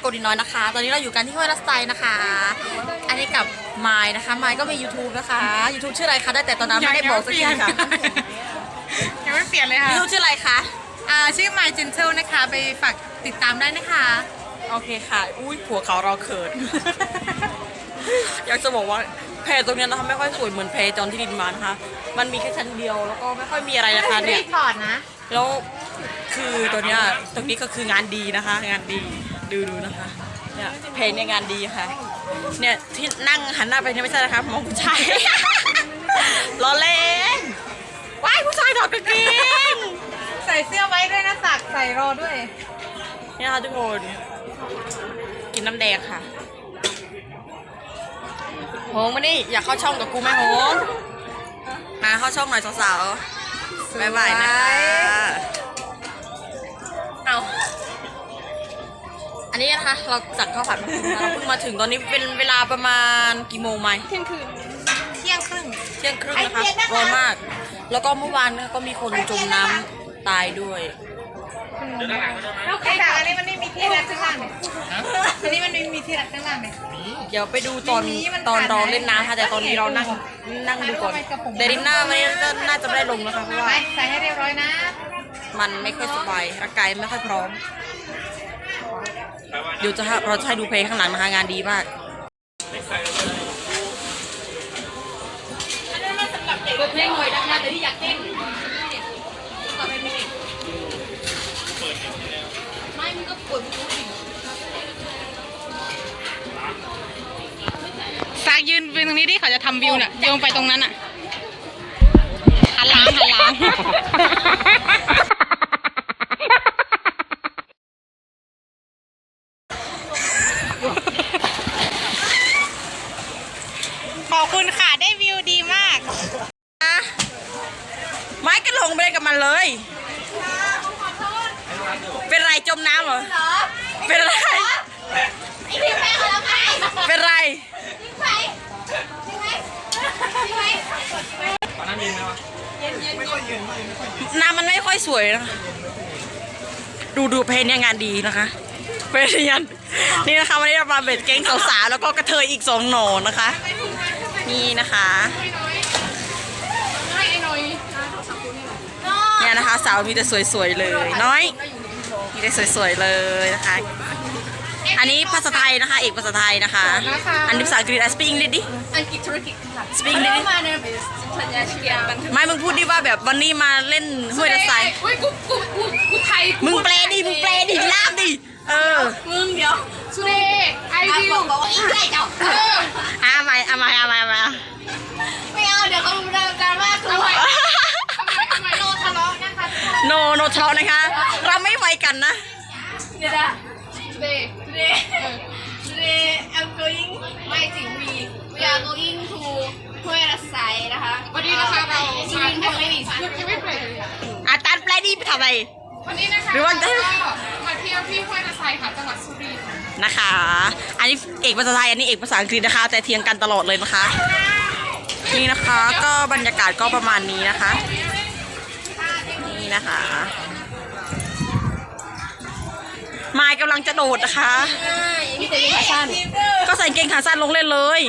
โกดีน้อยนะคะ ตอนนี้เราอยู่กันที่ห้วยรัสไซนะคะ อันนี้กับไมล์นะคะไมล์ก็มี YouTube นะคะ YouTube ชื่ออะไรคะได้แต่ตอนนั้นไม่ได้บอกสักทีค่ะยังไม่เปลี่ยนเลยค่ะ YouTube ชื่ออะไรคะอ่าชื่อ My Gentle นะคะ ไปฝากติดตามได้นะคะ โอเคค่ะ อุ้ยผัวเขาเราเขิน อยากจะบอกว่าแพรตรงเนี้ยนะคะไม่ค่อยสวยเหมือนแพรจอนที่ดินมานะคะ มันมีแค่ชั้นเดียวแล้วก็ไม่ค่อยมีอะไรนะคะเนี่ยถอดนะ แล้วคือตัวเนี้ยตรงนี้ก็คืองานดีนะคะ งานดี ดูดูนะคะ เนี่ยเพลงเนี่ยงานดีค่ะ เนี่ยที่นั่งหันหน้าไปเนี่ยไม่ใช่นะคะมองผู้ชายล้อเล่นว้ายผู้ชายถอดกางเกงใส่เสื้อไว้ด้วยนะสักใส่รอด้วยเนี่ยค่ะทุกคน กินน้ำแดงค่ะโหงมานี่อยากเข้าช่องกับกูไหมโหงมาเข้าช่องหน่อยสาวๆบ๊ายบายนะคะ นนี้นะคะ เราสั่งข้าวผัดมากินนะเราเพิ่งมาถึงตอนนี้เป็นเวลาประมาณกี่โมงไหมเที่ยงคืนเที่ยงครึ่งเที่ยงครึ่งนะคะร้อนมาก แล้วก็เมื่อวานนะคะก็มีคนจมน้ำตายด้วยไอ้สักอันนี้มันไม่มีที่รักข้างล่างเลยอันนี้มันไม่มีที่รักข้างล่างเลยเดี๋ยวไปดูตอนทีนี้มันตอนผ่านเราไหมเล่นน้ำค่ะแต่ตอนนี้เรานั่งนั่งดูก่อนถ่ายรูปไว้กับผมเดริน่าไม่ก็น่าจะไม่ได้ลงนะคะเพราะว่า ไปใส่ให้เรียบร้อยนะ มันไม่ค่อยสบายร่างกายไม่ค่อยพร้อม เดี๋ยวจะเราจะให้ดูเพลงข้างหลังนะคะงานดีมากเปิดเพลงหน่อยนะคะแต่ที่อยากเต้นไม่มึงก็ปวดมึงดิสักยืนยืนตรงนี้ดิเขาจะทำวิวน่ะโยงไปตรงนั้นอะหันหลังหันหลัง ขอบคุณค่ะ ได้วิวดีมา กนะไม้ก็ลงไปเล่นกับมันเลย เป็นไรจมน้ำเหรอ เป็นไรเป็นไรน้ำมันไม่ค่อยสวยนะ ดูดูเพลงเนี่ยงานดีนะคะ เป็นยันนี่นะคะวันนี้เรามาเบ็ดเก้งสาวๆแล้วก็กระเทยอีกสองหนอนะคะ นี่นะคะ เนี่ยนะคะ สาวมีแต่สวยๆเลย น้อยมีแต่สวยๆเลยนะคะ อันนี้ภาษาไทยนะคะเอกภาษาไทยนะคะ อันนี้ภาษาอังกฤษอะ speak English ดิ อังกฤษธุรกิจค่ะ speak English ดิมาในบิสสัญญาเชียร์บันทึกไม่มึงพูดดิว่าแบบวันนี้มาเล่นห้วยระไซเฮ้ยกูกูกูกูไทยมึงแปลดิมึงแปลดิลาบดิเออมึงเดี๋ยวสุเดย์ไอวิวบอกว่าอีกได้เจ้าอะมาอะมาอะมามาไม่เอาเดี๋ยวเขาดราม่าตัวทำไม โนโนทอนะคะ เราไม่ไวกันนะเดี๋ยวนะ today today today I'm going ไม่ถึง we we are going to ห้วยระไซนะคะวันนี้นะคะเราสุรินทร์ไม่มียังไม่ไปเลยอาตันแปลดิไปทำไมวันนี้นะคะหรือว่าจะก็มาเที่ยวที่ห้วยระไซค่ะจังหวัดสุรินทร์นะคะ อันนี้เอกภาษาไทยอันนี้เอกภาษาอังกฤษนะคะ แต่เทียงกันตลอดเลยนะคะ นี่นะคะ ก็บรรยากาศก็ประมาณนี้นะคะ นี่นะคะ มายกำลังจะโดดนะคะมีแต่ยังขาสั้น ก็ใส่กางเกงขาสั้นลงเล่นเลย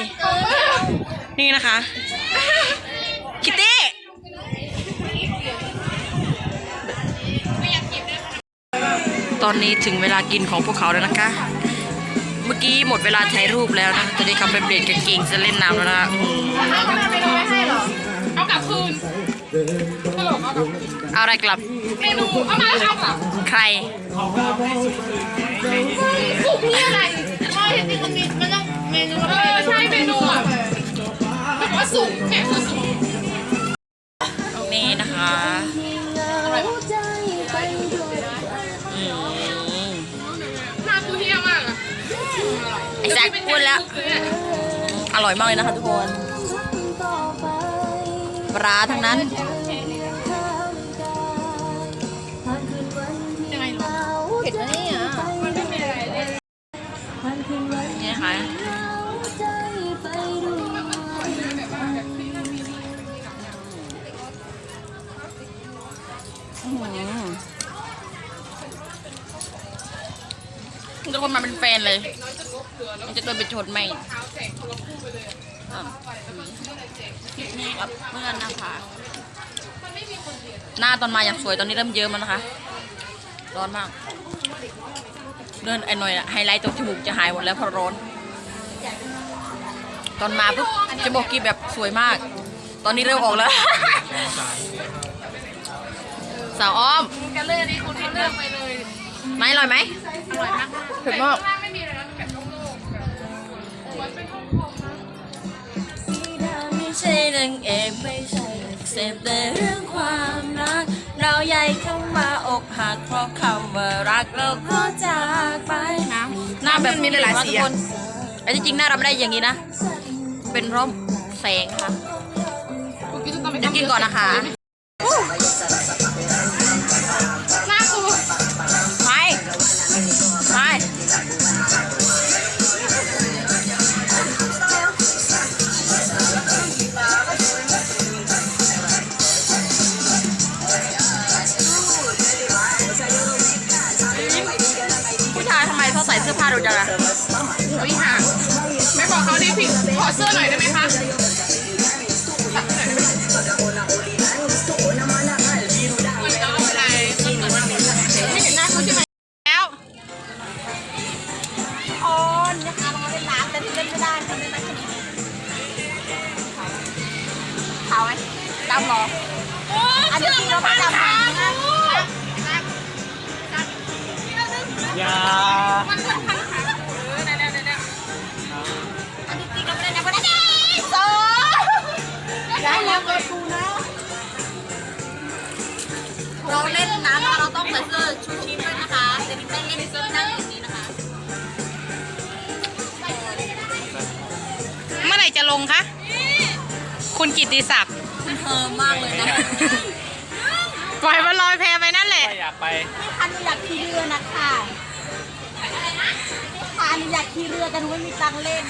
นี่นะคะ คิตตี้ตอนนี้ถึงเวลากินของพวกเขาแล้วนะคะ เมื่อกี้หมดเวลาถ่ายรูปแล้วนะ ตอนนี้เขาไปเปลี่ยนกางเกงจะเล่นน้ำแล้วนะคะอืม เอากลับคืนตลกเอากลับคืนเอาอะไรกลับ เมนูเอามาแล้วเอากลับใคร สุกนี่อะไรไม่จริงๆมันมีมันต้องเมนูเออใช่เมนูอะแบบว่าสุกแค่คือสุกนี่นะคะอืมหน้ากูเที่ยมากอะไอ้แจ็คพูดแล้ว อร่อยมากเลยนะคะทุกคน ปลาทั้งนั้นเผ็ดนะเนี่ยมันไม่มีอะไรเลยนี่นะคะอื้อหือทุกคนมาเป็นแฟนเลย มันจะโดนไปชนไหมอะ นี่กับเพื่อนนะคะ หน้าตอนมาอย่างสวยตอนนี้เริ่มเยิ้มแล้วนะคะ ร้อนมาก เดินไอ้หน่อยอะไฮไลท์ตรงจมูกจะหายหมดแล้วเพราะร้อน ตอนมาปุ๊บจมูกกีแบบสวยมาก ตอนนี้เริ่มออกแล้ว สาวอ้อมกันเลยอันนี้คุณที่เลือกไปเลยไหมอร่อยไหมอร่อยมากเผ็ดมาก ใช่นางเอกไม่ใช่เสพแต่เรื่องความรัก เราใหญ่เข้ามาอกหักเพราะคำว่ารักเราก็จากไปนะหน้าแบบมีหลายๆสีอะไอ้จริงๆหน้าเราไม่ได้อย่างนี้นะ เป็นเพราะแสงค่ะคุณกินต้องไปเดี๋ยวกินก่อนนะคะ ใส่ กิตติศักดิ์คุณเธอมากเลยนะปล่อยมันลอยแพไปนั่นแหละไม่อยากไปพี่คันหนูอยากขี่เรือนะคะพี่คันหนูอยากขี่เรือแต่หนูไม่มีตังค์เล่น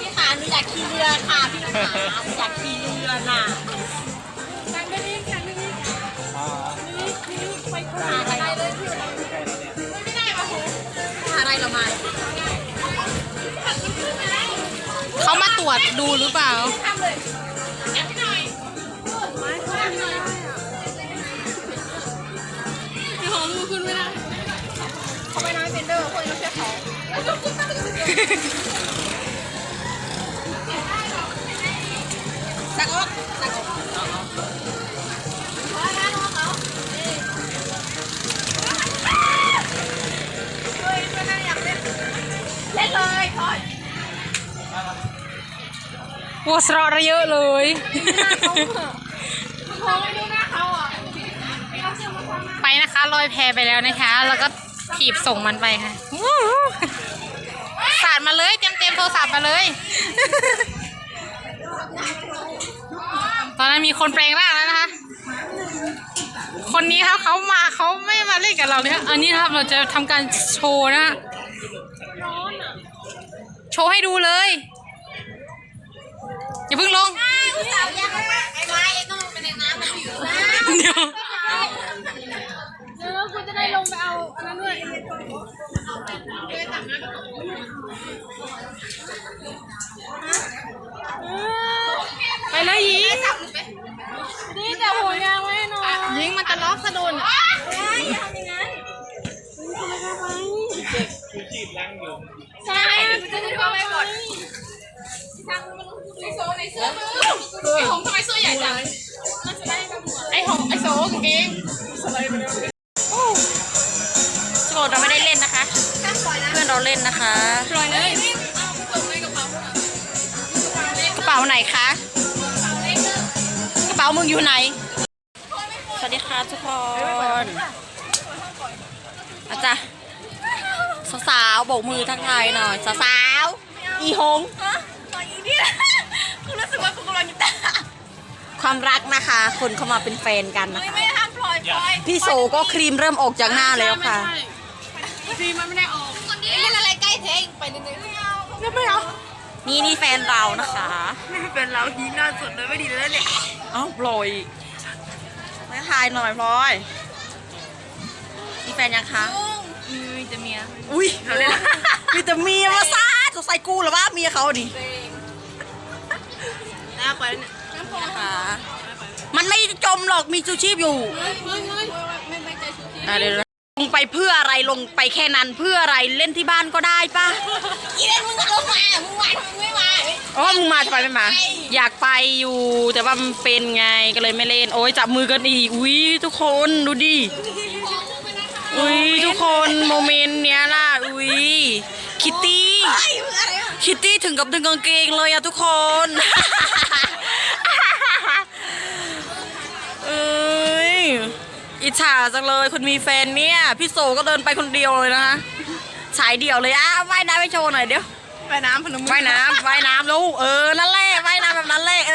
พี่คันหนูอยากขี่เรือค่ะพี่ขาหนูอยากขี่เรือน่ะหาอะไรเลยหาอะไรเรามา เขามาตรวจดูหรือเปล่าพี่หอมมือขึ้นไม่ได้เขาไปน้ำเป็นเด้อคนไม่เช่เขา วัวสระระเยอะเลย ไปนะคะลอยแพไปแล้วนะคะ แล้วก็ถีบส่งมันไปค่ะวู้ฮู้สาดมาเลยเตรียมเตรียมโทรศัพท์มาเลย ตอนนั้นมีคนแปลงร่างแล้วนะคะ คนนี้ครับเขามาเขาไม่มาเล่นกับเราเลยครับอันนี้นะครับเราจะทำการโชว์นะโชว์ให้ดูเลยอย่ เดี๋ยวเดี๋ยวคุณจะได้ลงไปเอาอันนั้นด้วยไปเลยหญิงนี่แต่หัวยางไว้หน่อยหญิงมันจะล็อกสะดุนอย่าทำอย่างนั้นชูชีพล้างอยู่ใช่มันจะได้เข้าไปหมดไอโซในเสื้อมือไอหงทำไมเสื้อใหญ่จัง อยู่ไหน สวัสดีค่ะทุกคนอาจารย์สาวๆโบกมือทักทายหน่อย สาวๆอีหงตอนอีนี่คุณรู้สึกว่าคุณกำลังจะความรักนะคะ คนเข้ามาเป็นแฟนกันนะคะไม่ห้ามปล่อยปล่อยพี่โซก็ครีมเริ่มออกจากหน้าแล้วค่ะครีมมันไม่ได้ออกคนนี้เล่นอะไรใกล้เทงไปนิดนึงไม่เอาไม่เอานี่นี่แฟนเรานะคะ นี่แฟนเราฮีหน้าสดเลยไม่ดีเลยเนี่ยเอ้าปล่อยไม่ทายหน่อยพลอยอีแฟนยังคะมีแต่เมียอุ้ยมีแต่เมียมาซาดสงสัยกูเหรือว่าเมียเขาดิหน้าไปแล้วเนี่ยนะคะมันไม่จมหรอกมีชูชีพอยู่เฮ้ยเฮ้ยเฮ้ยไม่ไม่ใจชูชีอะเดี๋ยวนะลงไปเพื่ออะไรลงไปแค่นั้นเพื่ออะไรเล่นที่บ้านก็ได้ปะ อีเล่นมึงก็ลงมา มึงมามึงไม่มา อ๋อมึงมาทำไมไม่มา อยากไปอยู่แต่ว่ามันเป็นไงก็เลยไม่เล่น โอ้ยจับมือกันอีกอุ้ยทุกคนดูดิอุ้ยทุกคนโมเมนต์เนี้ยล่ะอุ้ยคิตตี้คิตตี้ถึงกับดึงกางเกงเลยอะทุกคนเอ้ยอิจฉาจังเลยคนมีแฟนเนี่ย พี่โซก็เดินไปคนเดียวเลยนะคะสายเดี่ยวเลยอะว่ายน้ำให้โชว์หน่อยเดี๋ยว ไปน้ำพนมว่ายน้ำว่ายน้ำลูกเออ นั่นแหละว่ายน้ำแบบนั้นแหละเอ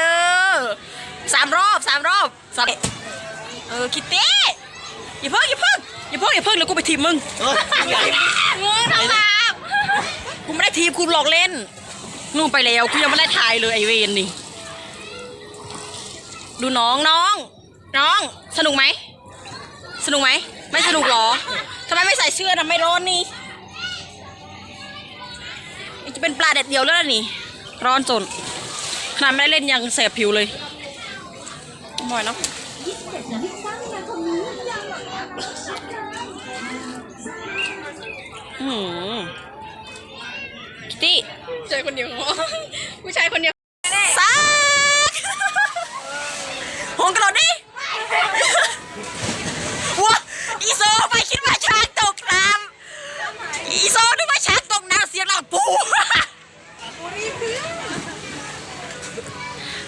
อสามรอบสามรอบสามเออคิตตี้อย่าเพิ่งอย่าเพิ่งอย่าเพิ่งอย่าเพิ่งเดี๋ยวกูไปทีมมึงมึงทำบาปกูไม่ได้ทีมกูหลอกเล่นนู่นไปแล้วกูยังไม่ได้ถ่ายเลยไอเวนนี่ ดูน้องน้อง น้อง สนุกไหม สนุกไหม ไม่สนุกเหรอทำไมไม่ใส่เสื้อทำไม่ร้อนนี่จะ เป็นปลาเด็ดเดียวแล้วนะนี่ ร้อนจนขนาดไม่ได้เล่นยังแสบผิวเลยหมอยเนาะอืมคิตตี้ใจคนเดียวผู้ชายคนเดียว ซักหงกระโดดดิว้าอีโซไปคิดว่าช้างตกน้ำอีโซนึกว่าช้างตกน้ำเสียงหลังปู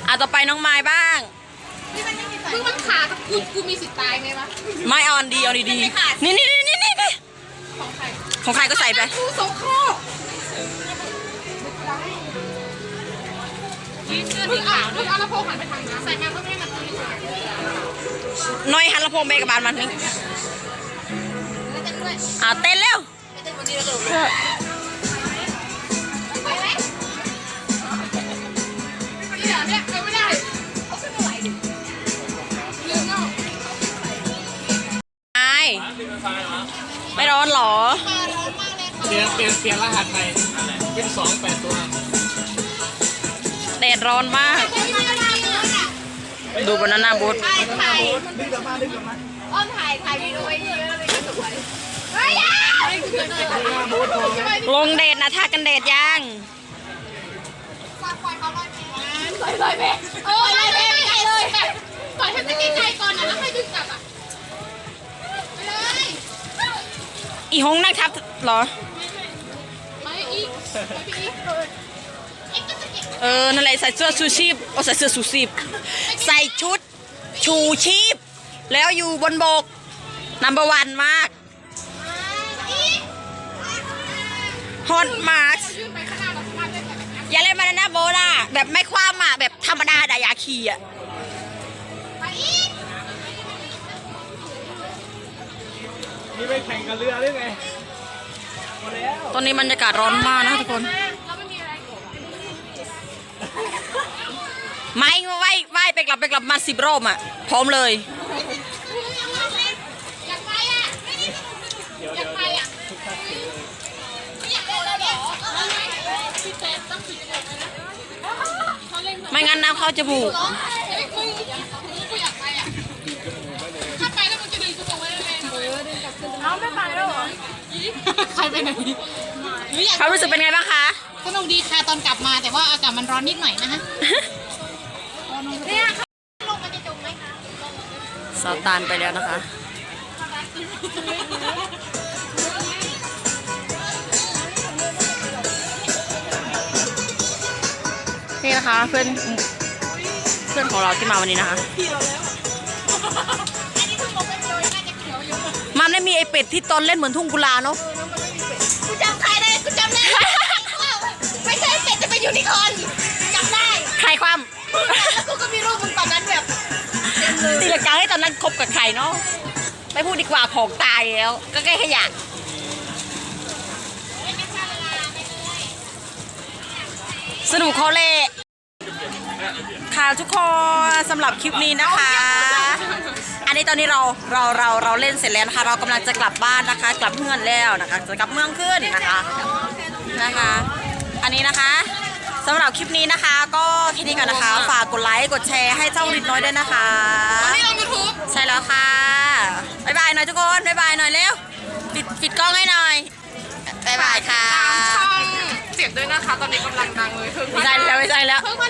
อะต่อไปน้องไม้บ้าง มึงมันขาดกูกูมีสิทธิ์ตายไหมวะ ไม้เอาอันดีเอาดีๆนี่นี่นี่นี่นี่ ของใคร ของใครก็ใส่ไปกูสงโครกมึงเอามึงเอาลำโพงหันไปทางนั้นใส่มาเพื่อไม่ให้มันตีน้อยหันลำโพงไปกับบานมันนึงแล้วจะด้วยอะเต้นเร็วไม่ ได้คนเดียวเลยไปไหมนี่เหรอเนี่ยไปไม่ได้เอาขึ้นมาไหวดิลืมเนาะไม้ไม่ร้อนเหรอมาร้อนมากเลยค่ะเปลี่ยนเปลี่ยนเปลี่ยนรหัสใหม่เป็นสองแปดตัวแดดร้อนมากไม่ได้ไม่ได้ดูบนหน้าบูธถ่ายถ่ายอ้อมถ่ายถ่ายวีดีโอไว้เยอะเลยก็สวยเฮ้ยอะลงเดดนะทากันเดดยังสวยเลยแม่เออเลยแม่ไม่ได้เลยก่อนฉันจะกินไก่ก่อนนะแล้วค่อยดึงกลับอะ อีหงนั่งทับเหรอไปอีกไปอีกเอ็งก็จะเก็บเออ นั่นแหละใส่เสื้อชูชีพโอ้ใส่เสื้อชูชีพ ใส่ชุด ชูชีพ แล้วอยู่บนบกนัมเบอร์วันมากอีกฮอตมาร์ยื่นไปข้างหน้าเราสามารถเล่นแบบนั้นอย่าเล่นมานะโบล่ะแบบไม่คว้ามอะ แบบธรรมดาดายาคีอะ นี่ไปแข่งกับเรือได้ไงตอนนี้บรรยากาศร้อนมากนะทุกคนไม่ไรไม่ไหวไหวไปกลับไปกลับมาสิบรอบอะ พร้อมเลยไม่อยากเล่นแล้วเหรอพี่เต้ต้องปิดจมูกเลยนะเขาเล่นไม่งั้นน้ำเข้าจมูก ใครไปไหนเขามรู้สึกเป็นไงบ้างคะ สนุกดีค่ะตอนกลับมาแต่ว่าอากาศมันร้อนนิดหน่อยนะฮะเนี่ยลงมาจะจมไหมคะสาวตานไปแล้วนะคะ นี่นะคะเพื่อนเพื่อนของเราที่มาวันนี้นะคะ อันนี้คือลงไปเลยน่าจะเขียวอยู่ มันไม่มีไอเป็ดที่ตอนเล่นเหมือนทุ่งกุลาเนาะกูจำใครได้กูจำได้ไม่ใช่เป็ดจะเป็นยูนิคอร์นจำได้ใครความแล้วกูก็มีรูปมึงตอนนั้นแบบตีลังกาให้ตอนนั้นคบกับใครเนาะไม่พูดดีกว่าของตายแล้ว ก็แค่ขยะสนุกเขาเลยค่ะทุกคนสำหรับคลิปนี้นะคะอั นในตอนนี้เราเราเราเราเล่นเสร็จแล้วนะคะเรากำลังจะกลับบ้านนะคะ กลับเมืองแล้วนะคะจะกลับเมืองขึ้นนะคะนะคะ อันนี้นะคะสำหรับคลิปนี้นะคะ ก็แค่นี้ก่อนนะคะ ฝากกดไลค์กดแชร์ให้เจ้าลิดน้อยด้วยนะคะนี่ลงยูทูบใช่แล้วค่ะบ๊ายบายหน่อยทุกคนบ๊ายบายหน่อยเร็วปิดปิดกล้องให้หน่อยบ๊ายบายค่ะตามช่องเจ็บด้วยนะคะ ตอนนี้กำลังดังเลยเพิ่งไม่ใช่แล้วไม่ใช่แล้วเพิ่งมา